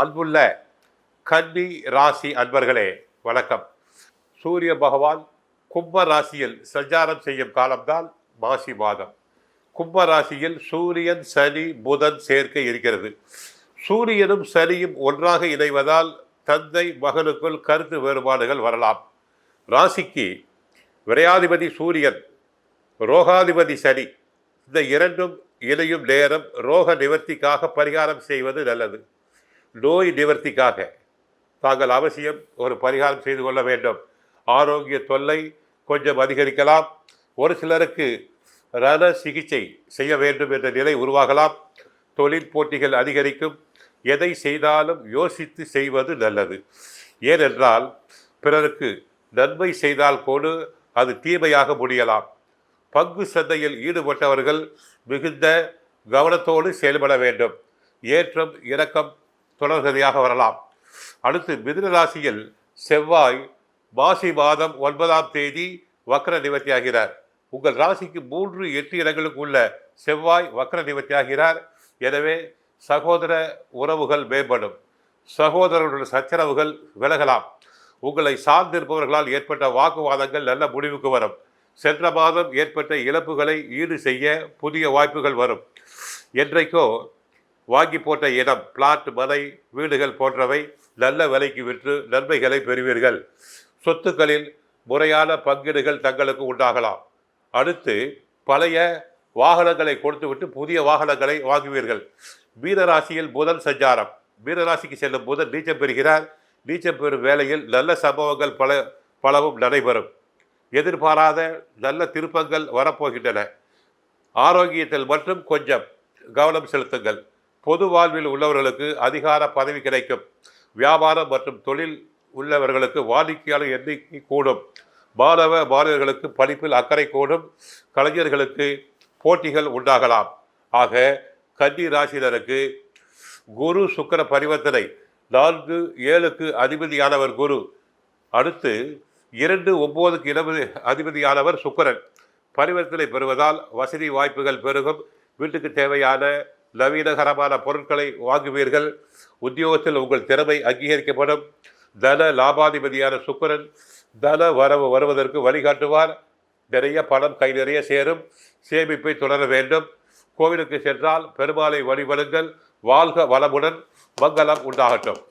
அன்புள்ள கன்னி ராசி அன்பர்களே வணக்கம். சூரிய பகவான் கும்ப ராசியில் சஞ்சாரம் செய்யும் காலம்தான் மாசி மாதம். கும்ப ராசியில் சூரியன் சனி புதன் சேர்க்கை இருக்கிறது. சூரியனும் சனியும் ஒன்றாக இணைவதால் தந்தை மகனுக்குள் கருத்து வேறுபாடுகள் வரலாம். ராசிக்கு விரையாதிபதி சூரியன் ரோகாதிபதி சனி இந்த இரண்டும் இணையும் நேரம் ரோக நிவர்த்திக்காக பரிகாரம் செய்வது நல்லது. நோய் நிவர்த்திக்காக தாங்கள் அவசியம் ஒரு பரிகாரம் செய்து கொள்ள வேண்டும். ஆரோக்கிய தொல்லை கொஞ்சம் அதிகரிக்கலாம். ஒரு சிலருக்கு ரண சிகிச்சை செய்ய வேண்டும் என்ற நிலை உருவாகலாம். தொழில் போட்டிகள் அதிகரிக்கும். எதை செய்தாலும் யோசித்து செய்வது நல்லது. ஏனென்றால் பிறருக்கு நன்மை செய்தால் கூட அது தீமையாக முடியலாம். பங்கு சந்தையில் ஈடுபட்டவர்கள் மிகுந்த கவனத்தோடு செயல்பட வேண்டும். ஏற்றம் இறக்கம் தொடர்கதையாக வரலாம். அடுத்து மிதுனராசியில் செவ்வாய் மாசி மாதம் ஒன்பதாம் தேதி வக்ர நிவர்த்தியாகிறார் உங்கள் ராசிக்கு மூன்று எட்டு இடங்களுக்கு உள்ள செவ்வாய் வக்ர நிவர்த்தியாகிறார் எனவே சகோதர உறவுகள் மேம்படும். சகோதரர்களுடைய சச்சரவுகள் விலகலாம். உங்களை சார்ந்திருப்பவர்களால் ஏற்பட்ட வாக்குவாதங்கள் நல்ல முடிவுக்கு வரும். சென்ற மாதம் ஏற்பட்ட இழப்புகளை ஈடு செய்ய புதிய வாய்ப்புகள் வரும். என்றைக்கோ வாங்கி போட்ட இடம் பிளாட் மலை வீடுகள் போன்றவை நல்ல விலைக்கு விற்று நன்மைகளை பெறுவீர்கள். சொத்துக்களில் முறையான பங்கீடுகள் தங்களுக்கு உண்டாகலாம். அடுத்து பழைய வாகனங்களை கொடுத்துவிட்டு புதிய வாகனங்களை வாங்குவீர்கள். மீனராசியில் புதன் சஞ்சாரம். மீனராசிக்கு செல்லும் புதன் நீச்சம் பெறுகிறார். நீச்சம் பெறும் வேளையில் நல்ல சம்பவங்கள் பல பலவும் நடைபெறும். எதிர்பாராத நல்ல திருப்பங்கள் வரப்போகின்றன. ஆரோக்கியத்தில் மட்டும் கொஞ்சம் கவனம் செலுத்துங்கள். பொது வாழ்வில் உள்ளவர்களுக்கு அதிகார பதவி கிடைக்கும். வியாபாரம் மற்றும் தொழில் உள்ளவர்களுக்கு வாடிக்கையாளர் எண்ணிக்கை கூடும். மாணவ மாணவர்களுக்கு படிப்பில் அக்கறை கூடும். கலைஞர்களுக்கு போட்டிகள் உண்டாகலாம். ஆக கன்னி ராசினருக்கு குரு சுக்கர பரிவர்த்தனை. நான்கு ஏழுக்கு அதிபதியானவர் குரு. அடுத்து இரண்டு ஒம்போதுக்கு இடபதி அதிபதியானவர் சுக்கரன். பரிவர்த்தனை பெறுவதால் வசதி வாய்ப்புகள் பெருகும். வீட்டுக்கு தேவையான நவீனகரமான பொருட்களை வாங்குவீர்கள். உத்தியோகத்தில் உங்கள் திறமை அங்கீகரிக்கப்படும். தன லாபாதிபதியான சுக்கரன் தன வரவு வருவதற்கு வழிகாட்டுவார். நிறைய பணம் கை நிறைய சேரும். சேமிப்பை தொடர வேண்டும். கோவிலுக்கு சென்றால் பெருமாளை வழிபடுங்கள். வாழ்க வளமுடன் மங்களம் உண்டாகட்டும்.